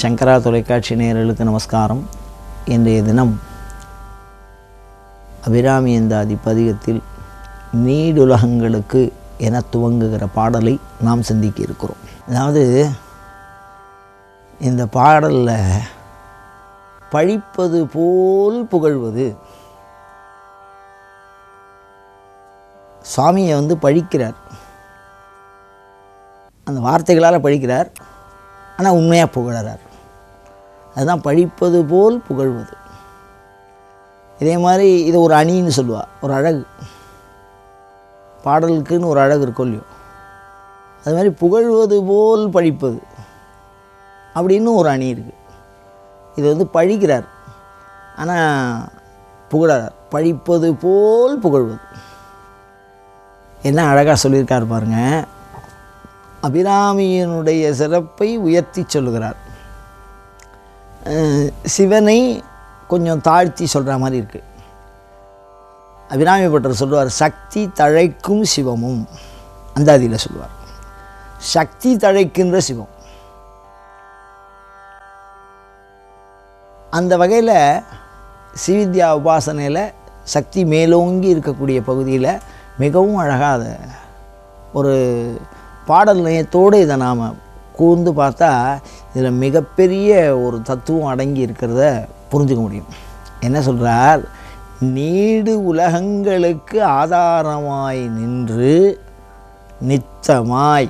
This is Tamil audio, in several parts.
சங்கரா தொலைக்காட்சி நேயர்களுக்கு நமஸ்காரம். இன்றைய தினம் அபிராமி என்ற பதிகத்தில் நீடுலகங்களுக்கு என துவங்குகிற பாடலை நாம் சிந்திக்க இருக்கிறோம். அதாவது இந்த பாடலில் பழிப்பது போல் புகழ்வது சுவாமியை வந்து பழிக்கிறார். அந்த வார்த்தைகளால் பழிக்கிறார். ஆனால் உண்மையாக புகழறார். அதுதான் பழிப்பது போல் புகழ்வது. இதே மாதிரி இதை ஒரு அணின்னு சொல்லுவா ஒரு அழகு. பாடலுக்குன்னு ஒரு அழகு இருக்கும் இல்லையோ. அது மாதிரி புகழ்வது போல் பழிப்பது அப்படின்னு ஒரு அணி இருக்குது இது வந்து பழிக்கிறார் ஆனால் புகழார். பழிப்பது போல் புகழ்வது. என்ன அழகாக சொல்லியிருக்கார் பாருங்கள் அபிராமியினுடைய சிறப்பை உயர்த்தி சொல்லுகிறார். சிவனை கொஞ்சம் தாழ்த்தி சொல்கிற மாதிரி இருக்குது அபிராமி பட்டர் சொல்லுவார் சக்தி தழைக்கும் சிவமும். அந்தாதியில் சொல்லுவார். சக்தி தழைக்கின்ற சிவம். அந்த வகையில் சிவித்யா உபாசனையில் சக்தி மேலோங்கி இருக்கக்கூடிய பகுதியில் மிகவும் அழகாக ஒரு பாடல் நயத்தோடு இதை நாம் கூர்ந்து பார்த்தா இதில் மிகப்பெரிய ஒரு தத்துவம் அடங்கி இருக்கிறத புரிஞ்சுக்க முடியும். என்ன சொல்கிறார் நீடு உலகங்களுக்கு ஆதாரமாய் நின்று நித்தமாய்.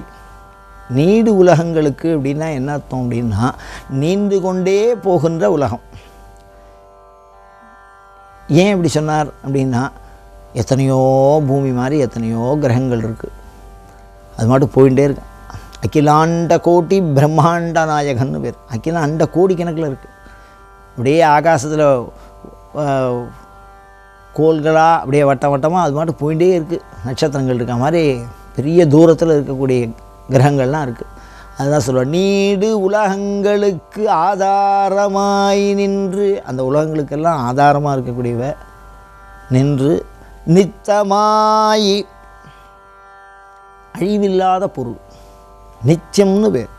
நீடு உலகங்களுக்கு அப்படின்னா என்ன அர்த்தம் அப்படின்னா நீண்டு கொண்டே போகின்ற உலகம். ஏன் இப்படி சொன்னார் அப்படின்னா எத்தனையோ பூமி மாதிரி எத்தனையோ கிரகங்கள் இருக்குது அது மட்டும் போயிட்டே இருக்கு. அகிலாண்ட கோட்டி பிரம்மாண்ட நாயகன்னு பேர். அகில அண்ட கோடி கணக்கில் இருக்குது அப்படியே ஆகாசத்தில் கோள்களாக அப்படியே வட்டம் வட்டமாக அது மாட்டு போயிட்டே இருக்குது நட்சத்திரங்கள் இருக்க மாதிரி பெரிய தூரத்தில் இருக்கக்கூடிய கிரகங்கள்லாம் இருக்குது அதுதான் சொல்லுவார் நீடு உலகங்களுக்கு ஆதாரமாய் நின்று அந்த உலகங்களுக்கெல்லாம் ஆதாரமாக இருக்கக்கூடியவ நின்று நித்தமாய் அழிவில்லாத பொருள். நித்தியம்னு பேர்.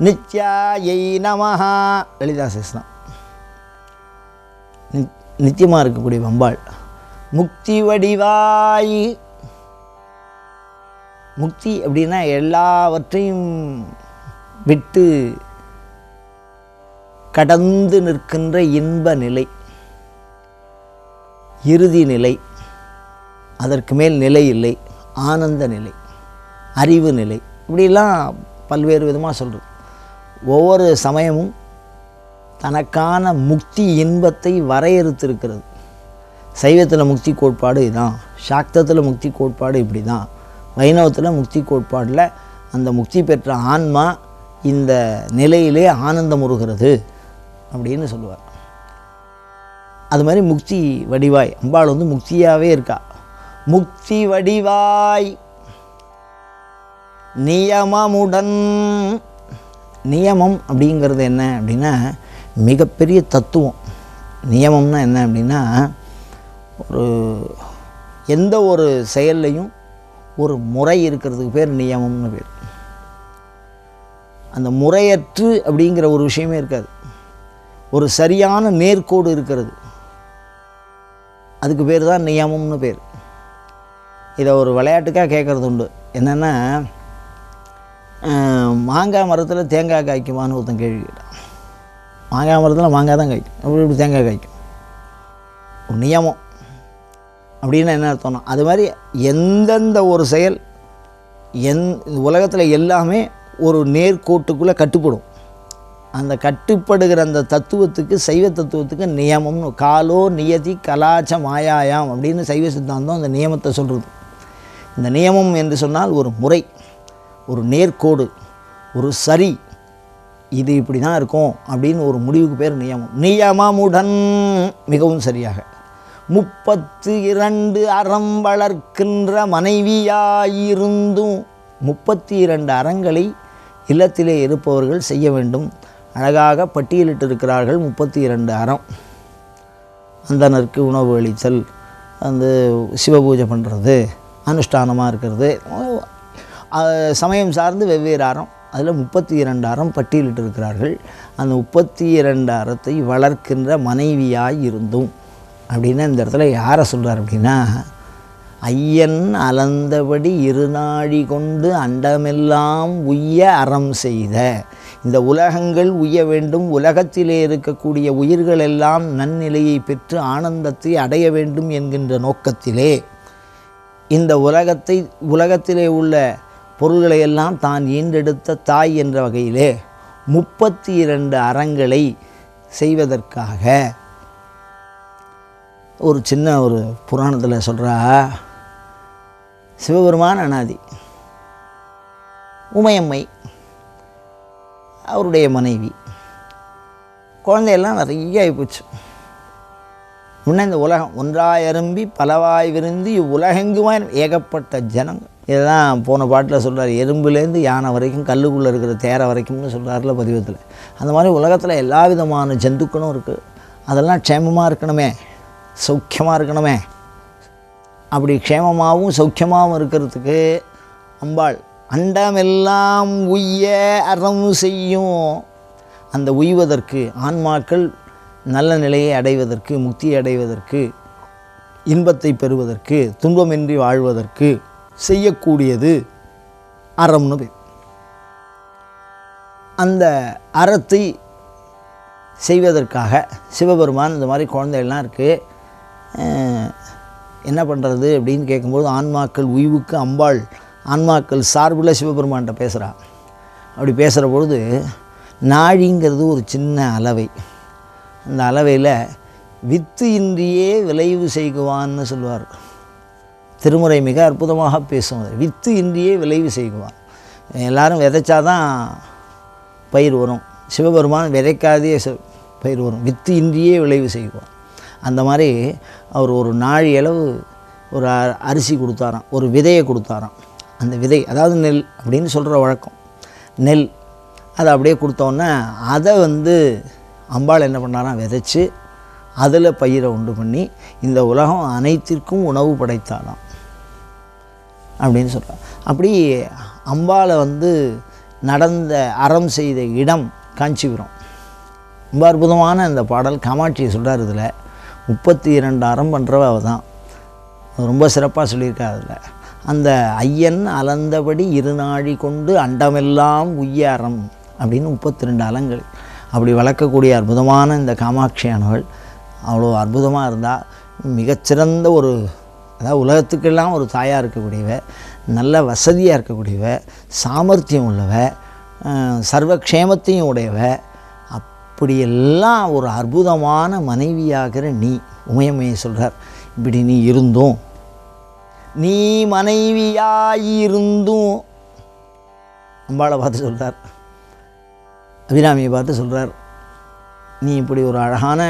நித்யாயை நமஹா. லலிதா சேஸ்தான் நித்தியமாக இருக்கக்கூடிய வம்பாள். முக்தி வடிவாய். முக்தி அப்படின்னா எல்லாவற்றையும் விட்டு கடந்து நிற்கின்ற இன்ப நிலை. இறுதி நிலை. அதற்கு மேல் நிலை இல்லை. ஆனந்த நிலை. அறிவு நிலை. இப்படிலாம் பல்வேறு விதமாக சொல்கிறது ஒவ்வொரு சமயமும் தனக்கான முக்தி இன்பத்தை வரையறுத்திருக்கிறது. சைவத்தில் முக்தி கோட்பாடு இதுதான் சாக்தத்தில் முக்தி கோட்பாடு இப்படி தான் வைணவத்தில் முக்தி கோட்பாடில் அந்த முக்தி பெற்ற ஆன்மா இந்த நிலையிலே ஆனந்தம் உருகிறது அப்படின்னு சொல்லுவார். அது மாதிரி முக்தி வடிவாய். அம்பாள் வந்து முக்தியாகவே இருக்கா. முக்தி வடிவாய் நியமமுடன். நியமம் அப்படிங்கிறது என்ன அப்படின்னா மிகப்பெரிய தத்துவம். நியமம்னா என்ன அப்படின்னா ஒரு எந்த ஒரு செயல்லையும் ஒரு முறை இருக்கிறதுக்கு பேர் நியமம்னு பேர். அந்த முறையற்று அப்படிங்கிற ஒரு விஷயமே இருக்காது. ஒரு சரியான நேர்கோடு இருக்கிறது. அதுக்கு பேர் தான் நியமம்னு பேர். இதை ஒரு விளையாட்டுக்காக கேட்குறது உண்டு. என்னென்னா மாங்காய் மரத்தில் தேங்காய் காய்க்குமான்னு ஒருத்தன் கேள்வி கேட்டான். மாங்காய் மரத்தில் மாங்காய் தான் காய்க்கும். எப்படி இப்படி தேங்காய் காய்க்கும். ஒரு நியமம் அப்படின்னு என்ன அர்த்தம்னா அது மாதிரி எந்தெந்த ஒரு செயல் எந் உலகத்தில் எல்லாமே ஒரு நேர்கோட்டுக்குள்ளே கட்டுப்படும். அந்த கட்டுப்படுகிற அந்த தத்துவத்துக்கு சைவ தத்துவத்துக்கு நியமம்னு காலோ நியதி கலாச்ச மாயாயாம் அப்படின்னு சைவ சித்தாந்தம் அந்த நியமத்தை சொல்கிறது இந்த நியமம் என்று சொன்னால் ஒரு முறை. ஒரு நேர்கோடு ஒரு சரி இது இப்படி தான் இருக்கும் அப்படின்னு ஒரு முடிவுக்கு பேர் நியமம். நியமமுடன் மிகவும் சரியாக. முப்பத்து இரண்டு அறம் வளர்க்கின்ற மனைவியாயிருந்தும் முப்பத்தி இரண்டு அறங்களை இல்லத்திலே இருப்பவர்கள் செய்ய வேண்டும். அழகாக பட்டியலிட்டிருக்கிறார்கள் முப்பத்தி இரண்டு அறம். அந்தனருக்கு உணவு அளித்தல் அந்த சிவபூஜை பண்ணுறது அனுஷ்டானமாக இருக்கிறது சமயம் சார்ந்து வெவ்வேறு அறம். அதில் முப்பத்தி இரண்டு அறம் பட்டியலிட்டு இருக்கிறார்கள் அந்த முப்பத்தி இரண்டு அறத்தை வளர்க்கின்ற மனைவியாய் இருந்தும். அப்படின்னு இந்த இடத்துல யாரை சொல்கிறார் அப்படின்னா ஐயன் அலந்தபடி இருநாழி கொண்டு அண்டமெல்லாம் உய்ய அறம் செய்த. இந்த உலகங்கள் உய்ய வேண்டும். உலகத்திலே இருக்கக்கூடிய உயிர்கள் எல்லாம் நன்னிலையை பெற்று ஆனந்தத்தை அடைய வேண்டும் என்கின்ற நோக்கத்திலே இந்த உலகத்தை உலகத்திலே உள்ள பொருள்களை எல்லாம் தான் ஈண்டெடுத்த தாய் என்ற வகையிலே முப்பத்தி இரண்டு அறங்களை செய்வதற்காக. ஒரு சின்ன ஒரு புராணத்தில் சொல்கிறா சிவபெருமான் அனாதி உமையம்மை அவருடைய மனைவி குழந்தையெல்லாம் நிறைய ஆகிப்போச்சு முன்ன இந்த உலகம் ஒன்றாய் அரும்பி பலவாய் விருந்து உலகெங்குமாய் ஏகப்பட்ட ஜனங்கள் இதுதான் போன பாட்டில் சொல்கிறார் எறும்புலேருந்து யானை வரைக்கும் கல்லுக்குள்ளே இருக்கிற தேரை வரைக்கும்னு சொல்கிறார்ல பதிவத்தில். அந்த மாதிரி உலகத்தில் எல்லா விதமான ஜந்துக்களும் இருக்குது அதெல்லாம் க்ஷேமமாக இருக்கணுமே சௌக்கியமாக இருக்கணுமே. அப்படி க்ஷேமமாகவும் சௌக்கியமாகவும் இருக்கிறதுக்கு அம்பாள் அண்டமெல்லாம் உய்ய அறம் செய்யும். அந்த உய்வதற்கு ஆன்மாக்கள் நல்ல நிலையை அடைவதற்கு முக்தியை அடைவதற்கு இன்பத்தை பெறுவதற்கு துன்பமின்றி வாழ்வதற்கு செய்யக்கூடியது அறம்னு பேர். அந்த அறத்தை செய்வதற்காக சிவபெருமான் இந்த மாதிரி குழந்தைகள்லாம் இருக்குது என்ன பண்ணுறது அப்படின்னு கேட்கும்போது ஆன்மாக்கள் உய்வுக்கு அம்பாள் ஆன்மாக்கள் சார்பில் சிவபெருமான்கிட்ட பேசுகிறான் அப்படி பேசுகிற பொழுது நாழிங்கிறது ஒரு சின்ன அளவை அந்த அளவையில் வித்து இன்றியே விளைவு செய்குவான்னு சொல்லுவார். திருமுறை மிக அற்புதமாக பேசும் வித்து இன்றியே விளைவு செய்குவான் எல்லாரும் விதைச்சாதான் பயிர் வரும். சிவபெருமான் விதைக்காதே பயிர் வரும். வித்து இன்றியே விளைவு செய்வான். அந்த மாதிரி அவர் ஒரு நாழி அளவு ஒரு அ- அரிசி கொடுத்தாராம். ஒரு விதையை கொடுத்தாராம். அந்த விதை அதாவது நெல் அப்படின்னு சொல்கிற வழக்கம். நெல் அதை அப்படியே கொடுத்தோன்னே அதை வந்து அம்பாள் என்ன பண்ணாராம்? விதைச்சி அதில் பயிரை உண்டு பண்ணி இந்த உலகம் அனைத்திற்கும் உணவு படைத்தாலாம் அப்படின்னு சொல்கிறார் அப்படி அம்பாளை வந்து நடந்த அறம் செய்த இடம் காஞ்சிபுரம். ரொம்ப அற்புதமான இந்த பாடல். காமாட்சியை சொல்கிறார் இதில். முப்பத்தி இரண்டு அறம் பண்ணுறவ அவ தான் ரொம்ப சிறப்பாக சொல்லியிருக்கா அதில். அந்த ஐயன் அலந்தபடி இருநாழி கொண்டு அண்டமெல்லாம் உய்ய அறம் அப்படின்னு முப்பத்தி ரெண்டு அலங்கள். அப்படி வளர்க்கக்கூடிய அற்புதமான இந்த காமாட்சியானவள். அவ்வளோ அற்புதமாக இருந்தால் மிகச்சிறந்த ஒரு அதாவது உலகத்துக்கெல்லாம் ஒரு தாயாக இருக்கக்கூடியவ நல்ல வசதியாக இருக்கக்கூடியவ சாமர்த்தியம் உள்ளவ சர்வக்ஷேமத்தையும் உடையவ அப்படியெல்லாம் ஒரு அற்புதமான மனைவியாகிற நீ உமயமையை சொல்கிறார் இப்படி நீ இருந்தும் நீ மனைவியாயிருந்தும் அம்பாளை பார்த்து சொல்கிறார் அபிராமியை பார்த்து சொல்கிறார் நீ இப்படி ஒரு அழகான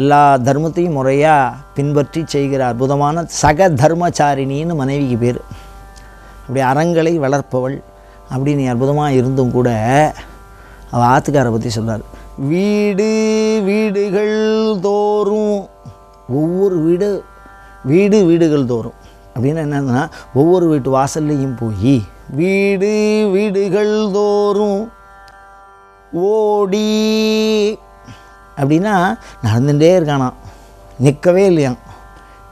எல்லா தர்மத்தையும் முறையாக பின்பற்றி செய்கிற அற்புதமான சக தர்மச்சாரிணின்னு மனைவிக்கு பேர். அப்படி அறங்களை வளர்ப்பவள் அப்படி நீ அற்புதமாக இருந்தும் கூட அவள் ஆத்துக்காரை பற்றி சொல்கிறார் வீடு வீடுகள் தோறும் ஒவ்வொரு வீடு வீடு வீடுகள் தோறும். அப்படின்னு என்னன்னா ஒவ்வொரு வீட்டு வாசல்லையும் போய் வீடு வீடுகள் தோறும் ஓடி அப்படின்னா நடந்துகிட்டே இருக்கானாம். நிற்கவே இல்லையாம்.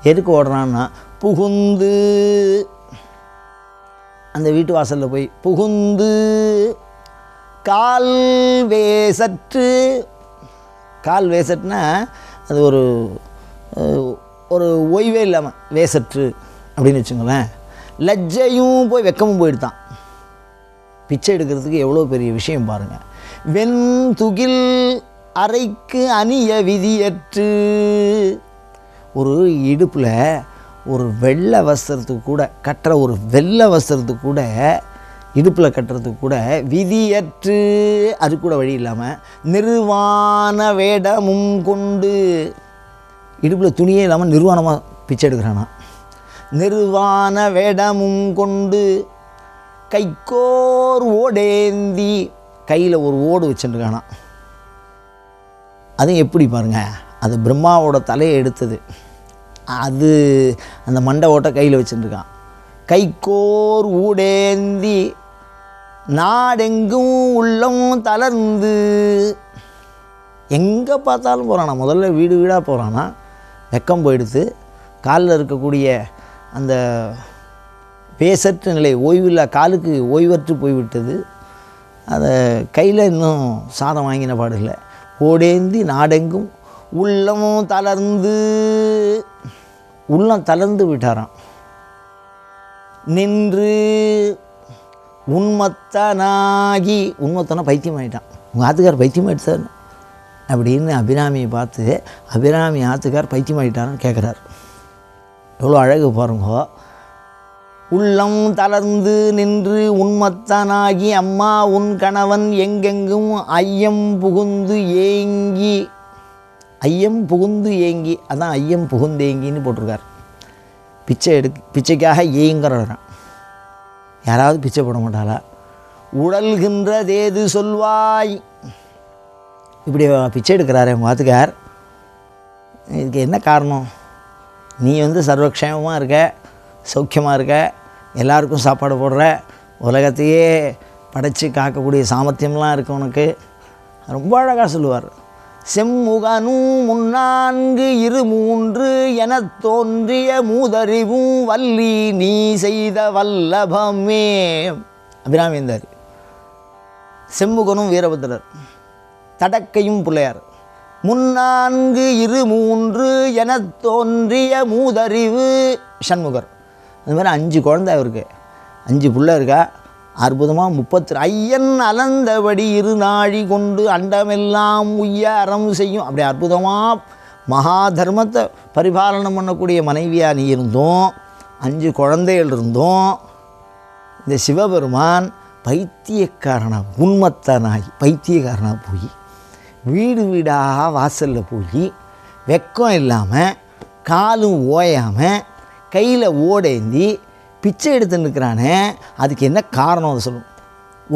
எதுக்கு ஓடுறான்னா புகுந்து. அந்த வீட்டு வாசலில் போய் புகுந்து. கால் வேசற்று. கால் வேசட்டுனா அது ஒரு ஒரு ஓய்வே இல்லாமல் வேசற்று அப்படின்னு வச்சுங்களேன் லஜ்ஜையும் போய் வெக்கமும் போயிடுதான். பிச்சை எடுக்கிறதுக்கு எவ்வளோ பெரிய விஷயம் பாருங்கள் வெண் துகில் அறைக்கு அணிய விதியற்று. ஒரு இடுப்பில் ஒரு வெள்ளை வஸ்திரத்துக்கு கூட கட்டுற ஒரு வெள்ளை வஸ்திரத்துக்கு கூட இடுப்பில் கட்டுறதுக்கு கூட விதியற்று. அது கூட வழி இல்லாமல் நிர்வாண வேடமும் கொண்டு இடுப்பில் துணியே இல்லாமல் நிர்வாணமாக பிச்சை எடுக்கிறானா? நிர்வாண வேடமும் கொண்டு கைக்கோர் ஓடேந்தி கையில் ஒரு ஓடு வச்சுருக்கானா? அது எப்படி பாருங்க? அது பிரம்மாவோட தலையை எடுத்தது. அது அந்த மண்டை ஓட்டை கையில் வச்சுட்டுருக்கான் கைக்கோர் ஊடேந்தி நாடெங்கும் உள்ளம் தளர்ந்து. எங்கே பார்த்தாலும் போகிறானா முதல்ல வீடு வீடாக போகிறானா வெக்கம் போயிடுத்து காலில் இருக்கக்கூடிய அந்த பேசற்ற நிலை ஓய்வில்லா காலுக்கு ஓய்வற்று போய்விட்டது. அதை கையில் இன்னும் சாதம் வாங்கின பாடில்லை ஓடேந்தி நாடெங்கும் உள்ளமும் தளர்ந்து. உள்ளம் தளர்ந்து விட்டாராம். நின்று உண்மத்தனாகி உன்மத்தனா பைத்தியம் ஆகிட்டான் உங்கள் ஆத்துக்கார் பைத்தியம் ஆகிட்டார் அப்படின்னு அபிராமியை பார்த்து அபிராமி ஆத்துக்கார் பைத்தியம் ஆகிட்டான்னு கேட்குறாரு எவ்வளோ அழகு பாருங்கோ. உள்ளம் தளர்ந்து நின்று உன்மத்தனாகி அம்மா உன் கணவன் எங்கெங்கும் ஐயம் புகுந்து ஏங்கி ஐயம் புகுந்து ஏங்கி அதான் ஐயம் புகுந்தேங்கின்னு போட்டிருக்கார். பிச்சை எடு பிச்சைக்காக ஏங்குறவரான் யாராவது பிச்சை போட மாட்டாளா? உடல்கின்றதேது சொல்வாய். இப்படி பிச்சை எடுக்கிறாரே என் வாத்துக்கார். இதுக்கு என்ன காரணம்? நீ வந்து சர்வக்ஷேமமாக இருக்க சௌக்கியமாக இருக்க எல்லாருக்கும் சாப்பாடு போடுற உலகத்தையே படைத்து காக்கக்கூடிய சாமர்த்தியம்லாம் இருக்குது உனக்கு. ரொம்ப அழகாக சொல்லுவார். செம்முகனும் முன்னான்கு இரு மூன்று என தோன்றிய மூதறிவும் வள்ளி நீ செய்த வல்லபமே அபிராமேந்தார் செம்முகனும் வீரபத்திரர் தடக்கையும் பிள்ளையார். முன்னான்கு இரு மூன்று என தோன்றிய மூதறிவு சண்முகர். அது மாதிரி அஞ்சு குழந்தை அவருக்கு. அஞ்சு பிள்ளை இருக்கா? அற்புதமாக முப்பத்தி ஐயன் அலந்தபடி இரு நாழி கொண்டு அண்டமெல்லாம் உய்ய அறம் செய்யும். அப்படி அற்புதமாக மகா தர்மத்தை பரிபாலனம் பண்ணக்கூடிய மனைவியாக நீ இருந்தோம். அஞ்சு குழந்தைகள் இருந்தோம். இந்த சிவபெருமான் பைத்தியக்காரனாக உண்மத்தனாகி பைத்தியக்காரனாக போய் வீடு வீடாக வாசலில் போய் வெக்கம் இல்லாமல் காலும் ஓயாமல் கையில் ஓடேந்தி பிச்சை எடுத்து நிற்கிறானே அதுக்கு என்ன காரணம் அதை சொல்லும்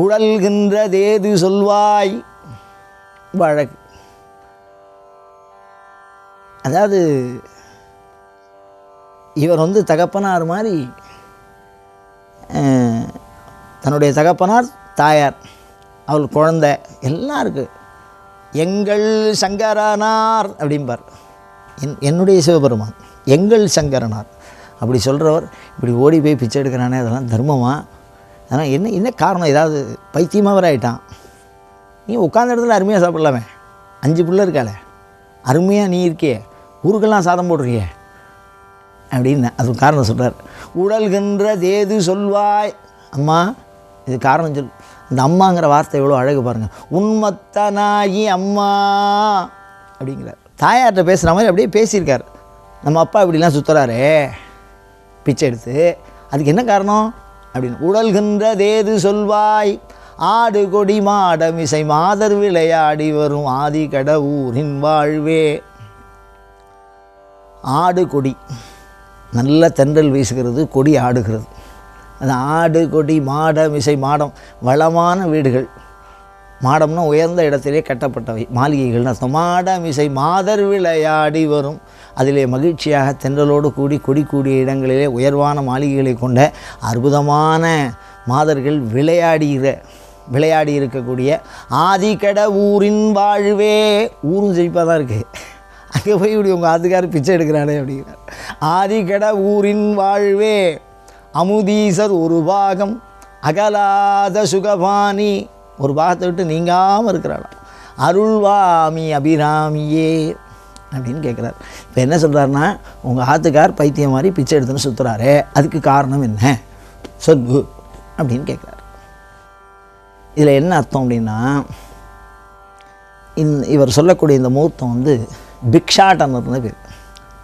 உழல்கின்றதேது சொல்வாய். வழக்கு. அதாவது இவர் வந்து தகப்பனார் மாதிரி தன்னுடைய தகப்பனார் தாயார் அவள் குழந்தை எல்லாம் இருக்குது எங்கள் சங்கரனார் அப்படிம்பார். என் என்னுடைய சிவபெருமான் எங்கள் சங்கரனார். அப்படி சொல்கிறவர் இப்படி ஓடி போய் பிச்சை எடுக்கிறானே அதெல்லாம் தர்மமா? அதெல்லாம் என்ன என்ன காரணம்? ஏதாவது பைத்தியமாக வர ஆயிட்டான். நீ உட்காந்த இடத்துல அருமையாக சாப்பிட்லாமே. அஞ்சு பிள்ளை இருக்காளே. அருமையாக நீ இருக்கியே. ஊருக்கெல்லாம் சாதம் போடுறியே அப்படின்னு அது காரணம் சொல்கிறார் உடல்கின்ற தேது சொல்வாய். அம்மா இது காரணம் சொல். இந்த அம்மாங்கிற வார்த்தை எவ்வளோ அழகு பாருங்கள் உண்மத்தனாகி அம்மா அப்படிங்கிறார். தாயார்கிட்ட பேசுகிற மாதிரி அப்படியே பேசியிருக்கார். நம்ம அப்பா இப்படிலாம் சுற்றுறாரே பிச்சை எடுத்து அதுக்கு என்ன காரணம்? அப்படின்னு உடல்கின்ற தேது சொல்வாய் ஆடு கொடி மாடமிசை மாதர் விளையாடி வரும் ஆதி கடவுரின் வாழ்வே. ஆடு கொடி நல்ல தென்றல் வீசுகிறது கொடி ஆடுகிறது. அது ஆடு கொடி மாடம் இசை மாடம் வளமான வீடுகள். மாடம்னா உயர்ந்த இடத்திலே கட்டப்பட்டவை மாளிகைகள்னு அர்த்தம். மாடம் இசை மாதர் விளையாடி வரும் அதிலே மகிழ்ச்சியாக தென்றலோடு கூடி கொடி கூடிய இடங்களிலே உயர்வான மாளிகைகளை கொண்ட அற்புதமான மாதர்கள் விளையாடுகிற விளையாடி இருக்கக்கூடிய ஆதிக்கட ஊரின் வாழ்வே. ஊரும் செழிப்பாக தான் இருக்குது அங்கே போய் இப்படி உங்கள் ஆத்துக்கார் பிச்சை எடுக்கிறானே அப்படிங்கிறார். ஆதிக்கட ஊரின் வாழ்வே. அமுதீசர் ஒரு பாகம் அகலாத சுகபாணி. ஒரு பாகத்தை விட்டு நீங்காமல் இருக்கிறாளாம். அருள்வாமி அபிராமியே. அப்படின்னு கேட்குறாரு. இப்போ என்ன சொல்கிறாருன்னா உங்கள் ஆத்துக்கார் பைத்தியம் மாதிரி பிச்சை எடுத்துன்னு சுற்றுறாரு அதுக்கு காரணம் என்ன? சொல்லு அப்படின்னு கேட்குறாரு. இதில் என்ன அர்த்தம் அப்படின்னா இந் இவர் சொல்லக்கூடிய இந்த முகூர்த்தம் வந்து பிக்ஷாட்டனர்னு பேர்.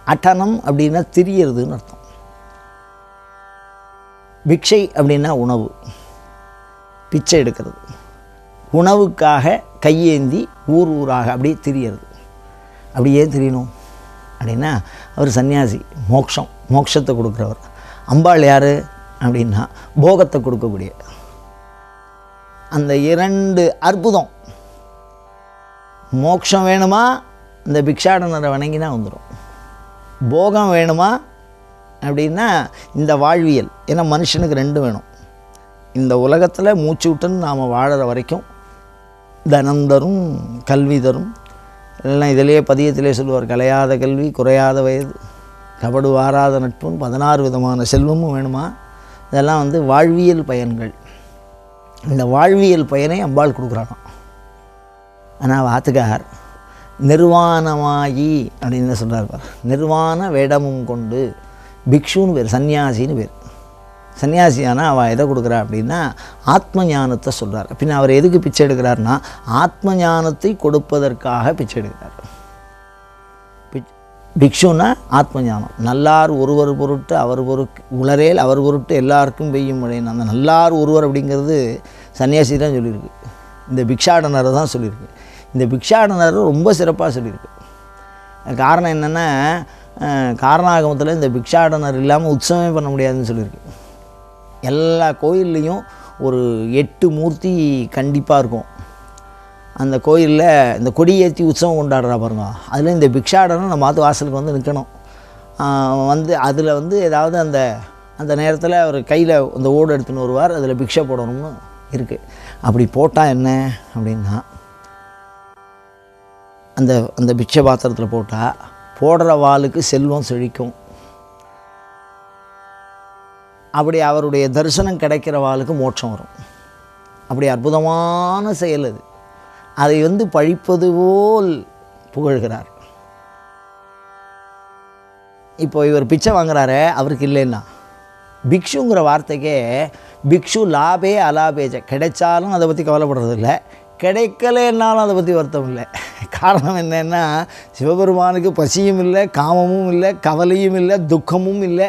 அட்டனம் அப்படின்னா திரியறதுன்னு அர்த்தம். பிக்ஷை அப்படின்னா உணவு பிச்சை எடுக்கிறது. உணவுக்காக கையேந்தி ஊர் ஊராக அப்படியே திரியறது. அப்படியே தெரியணும். அப்படின்னா அவர் சன்னியாசி மோக்ஷம் மோக்ஷத்தை கொடுக்குறவர். அம்பாள் யார்? அப்படின்னா போகத்தை கொடுக்கக்கூடிய. அந்த இரண்டு அற்புதம். மோக்ஷம் வேணுமா? இந்த பிக்ஷாடனரை வணங்கினா வந்துடும் போகம் வேணுமா? அப்படின்னா இந்த வாழ்வியல். ஏன்னா மனுஷனுக்கு ரெண்டு வேணும். இந்த உலகத்தில் மூச்சு விட்டுன்னு நாம் வாழற வரைக்கும் தனந்தரும் கல்வி தரும் எல்லாம் இதிலேயே பதியத்திலே சொல்லுவார் கலையாத கல்வி குறையாத வயது கபடு வாராத நட்பும் பதினாறு விதமான செல்வமும் வேணுமா? இதெல்லாம் வந்து வாழ்வியல் பயன்கள். இந்த வாழ்வியல் பயனை அம்பாள் கொடுக்குறானோ ஆனால் வாத்துக்கார் நிர்வாணமாயி அப்படின்னு சொல்கிறார் பார். நிர்வாண வேடமும் கொண்டு பிக்ஷுன்னு பேர் சன்னியாசின்னு பேர். சன்னியாசியானா அவள் எதை கொடுக்குறா அப்படின்னா ஆத்ம ஞானத்தை சொல்கிறார் பின்ன அவர் எதுக்கு பிச்சை எடுக்கிறாருன்னா ஆத்ம ஞானத்தை கொடுப்பதற்காக பிச்சை எடுக்கிறார். பிக்ஷுன்னா ஆத்ம ஞானம் நல்லார் ஒருவர் பொருட்டு அவர் பொருட்டு உளரேல் அவர் பொருட்டு எல்லாருக்கும் பெய்யும் மழைன்னு அந்த நல்லார் ஒருவர் அப்படிங்கிறது சன்னியாசி தான் சொல்லியிருக்கு. இந்த பிக்ஷாடனர் தான் சொல்லியிருக்கு. இந்த பிக்ஷாடனர் ரொம்ப சிறப்பாக சொல்லியிருக்கு. காரணம் என்னென்னா காரணாகமத்தில் இந்த பிக்ஷாடனர் இல்லாமல் உற்சவமே பண்ண முடியாதுன்னு சொல்லியிருக்கு. எல்லா கோயில்லையும் ஒரு எட்டு மூர்த்தி கண்டிப்பாக இருக்கும். அந்த கோயிலில் இந்த கொடி ஏற்றி உற்சவம் கொண்டாடுறா பாருங்க. அதில் இந்த பிக்ஷாடனம் நம்ம மாத்து வாசலுக்கு வந்து நிற்கணும் வந்து அதில் வந்து ஏதாவது அந்த அந்த நேரத்தில் அவர் கையில் அந்த ஓடு எடுத்துன்னு வருவார் அதில் பிக்ஷை போடணும்னு இருக்குது அப்படி போட்டால் என்ன அப்படின்னா அந்த அந்த பிக்ஷை பாத்திரத்தில் போட்டால் போடுற வாளுக்கு செல்வம் செழிக்கும். அப்படி அவருடைய தரிசனம் கிடைக்கிறவாளுக்கு மோட்சம் வரும். அப்படி அற்புதமான செயல் அது. அதை வந்து பழிப்பது போல் புகழ்கிறார். இப்போ இவர் பிச்சை வாங்குறாரு அவருக்கு இல்லைன்னா. பிக்ஷுங்கிற வார்த்தைக்கே பிக்ஷு லாபே அலாபேஜ. கிடைச்சாலும் அதை பற்றி கவலைப்படுறதில்ல. கிடைக்கலைன்னாலும் அதை பற்றி வருத்தம் இல்லை. காரணம் என்னென்னா சிவபெருமானுக்கு பசியும் இல்லை காமமும் இல்லை கவலையும் இல்லை துக்கமும் இல்லை.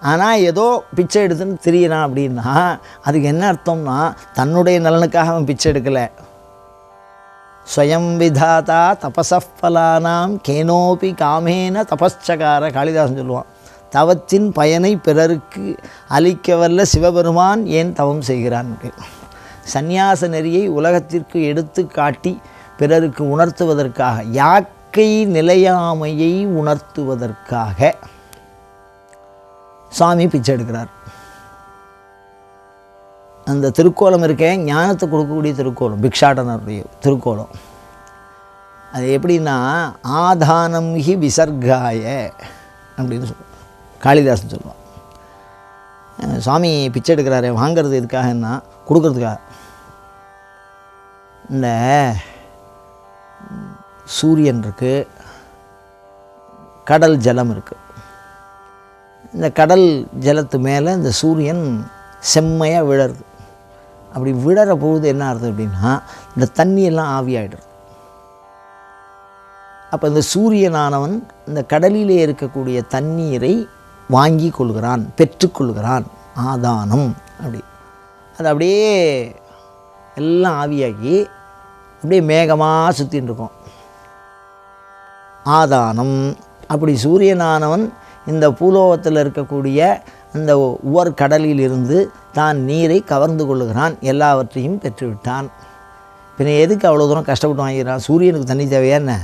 ஆனால் ஏதோ பிச்சை எடுத்துன்னு தெரியிறான் அப்படின்னா அதுக்கு என்ன அர்த்தம்னா தன்னுடைய நலனுக்காக அவன் பிச்சை எடுக்கலை. ஸ்வயம் விதாதா தபசஃபலானாம் கேனோபி காமேன தபஸ்சகார காளிதாசன் சொல்லுவான். தவத்தின் பயனை பிறருக்கு அளிக்க வல்ல சிவபெருமான் ஏன் தவம் செய்கிறான் சந்நியாச நெறியை உலகத்திற்கு எடுத்து காட்டி பிறருக்கு உணர்த்துவதற்காக யாக்கை நிலையாமையை உணர்த்துவதற்காக சுவாமி பிச்சை எடுக்கிறார். அந்த திருக்கோலம் இருக்கேன் ஞானத்தை கொடுக்கக்கூடிய திருக்கோலம் பிக்ஷாடனருடைய திருக்கோலம். அது எப்படின்னா ஆதானம் ஹி விசர்காய அப்படின்னு சொல்லுவோம் காளிதாசன் சொல்லுவான். சுவாமி பிச்சை எடுக்கிறாரே வாங்கிறது எதுக்காகன்னா கொடுக்கறதுக்காக. இந்த சூரியன் இருக்குது கடல் ஜலம் இருக்குது இந்த கடல் ஜலத்து மேலே இந்த சூரியன் செம்மையாக விழருது அப்படி விழற பொழுது என்ன ஆகுது அப்படின்னா இந்த தண்ணியெல்லாம் ஆவியாயிடுது. அப்போ இந்த சூரியனானவன் இந்த கடலிலே இருக்கக்கூடிய தண்ணீரை வாங்கி கொள்கிறான் பெற்றுக்கொள்கிறான் ஆதானம் அப்படி. அது அப்படியே எல்லாம் ஆவியாகி அப்படியே மேகமாக சுற்றின்னு இருக்கும். ஆதானம். அப்படி சூரியனானவன் இந்த பூலோகத்தில் இருக்கக்கூடிய அந்த உவர்கடலில் இருந்து தான் நீரை கவர்ந்து கொள்ளுகிறான். எல்லாவற்றையும் பெற்றுவிட்டான். பின்ன எதுக்கு அவ்வளோ தூரம் கஷ்டப்பட்டு வாங்கிறான்? சூரியனுக்கு தண்ணி தேவையா என்ன?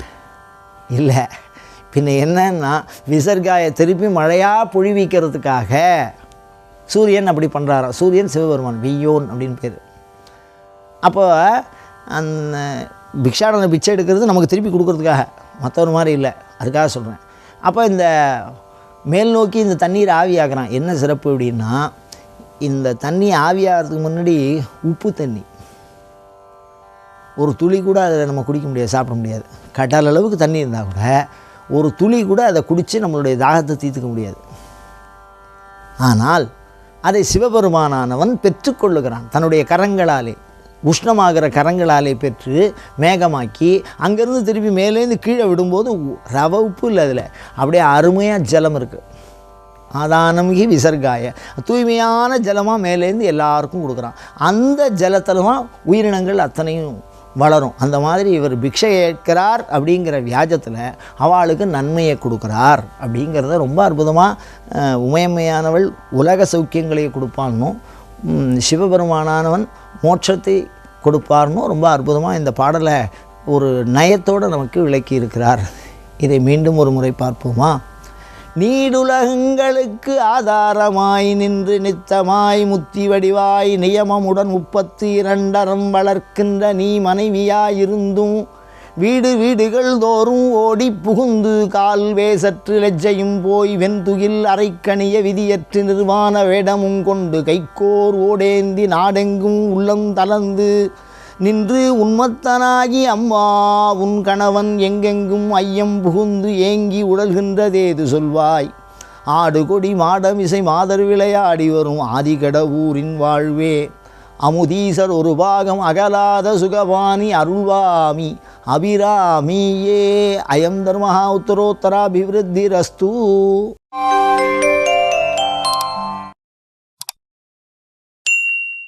இல்லை. பின்ன என்னன்னா விசர்காயை திருப்பி மழையாக பொழிவிக்கிறதுக்காக சூரியன் அப்படி பண்ணுறாராம் சூரியன் சிவபெருமான் வியோன் அப்படின்னு பேர். அப்போ அந்த பிக்ஷாடனை பிச்சை எடுக்கிறது நமக்கு திருப்பி கொடுக்கறதுக்காக. மற்றவர் மாதிரி இல்லை. அதுக்காக சொல்கிறேன் அப்போ இந்த மேல் நோக்கி இந்த தண்ணீர் ஆவியாக்குறான் என்ன சிறப்பு அப்படின்னா இந்த தண்ணி ஆவியாகிறதுக்கு முன்னாடி உப்பு தண்ணி. ஒரு துளி கூட அதில் நம்ம குடிக்க முடியாது சாப்பிட முடியாது. கடல் அளவுக்கு தண்ணி இருந்தால் கூட ஒரு துளி கூட அதை குடித்து நம்மளுடைய தாகத்தை தீர்த்துக்க முடியாது. ஆனால் அதை சிவபெருமானானவன் பெற்றுக்கொள்ளுகிறான் தன்னுடைய கரங்களாலே. உஷ்ணமாகிற கரங்களாலே பெற்று மேகமாக்கி அங்கேருந்து திருப்பி மேலேருந்து கீழே விடும்போது உ- ரவ உப்பு இல்லை அதில். அப்படியே அருமையாக ஜலம் இருக்குது ஆதானமிகி விசர்காய. தூய்மையான ஜலமாக மேலேருந்து எல்லாருக்கும் கொடுக்குறான். அந்த ஜலத்தில் தான் உயிரினங்கள் அத்தனையும் வளரும். அந்த மாதிரி இவர் பிக்ஷை ஏற்கிறார் அப்படிங்கிற வியாஜத்தில் அவளுக்கு நன்மையை கொடுக்குறார் அப்படிங்கிறத ரொம்ப அற்புதமாக உமையம்மையானவள் உலக சௌக்கியங்களை கொடுப்பான்னும். சிவபெருமானானவன் மோட்சத்தை கொடுப்பார்னும் ரொம்ப அற்புதமாக இந்த பாடலை ஒரு நயத்தோடு நமக்கு விளக்கி இருக்கிறார் இதை மீண்டும் ஒரு முறை பார்ப்போமா? நீடுலகங்களுக்கு ஆதாரமாய் நின்று நித்தமாய் முத்தி வடிவாய் நியமமுடன் முப்பத்தி இரண்டரம் வளர்க்கின்ற நீ மனைவியாயிருந்தும் வீடு வீடுகள் தோறும் ஓடி புகுந்து கால் வேசற்று லெஜ்ஜையும் போய் வெண்துகில் அரைக்கணிய விதியற்று நிர்வாண வேடமும் கொண்டு கைக்கோர் ஓடேந்தி நாடெங்கும் உள்ளம் தளர்ந்து நின்று உண்மத்தனாகி அம்மா உன் கணவன் எங்கெங்கும் ஐயம் புகுந்து ஏங்கி உடல்கின்றதேது சொல்வாய். ஆடு கொடி மாடமிசை மாதர் விளையாடி வரும் ஆதிகடவூரின் வாழ்வே. அமுதீசர் ஒரு பாகம் அகலாத சுகபாணி அருள்வாமி. அபிராமியே அயம் தர்மஹா உத்தரோத்தராபிவிருத்திரஸ்து.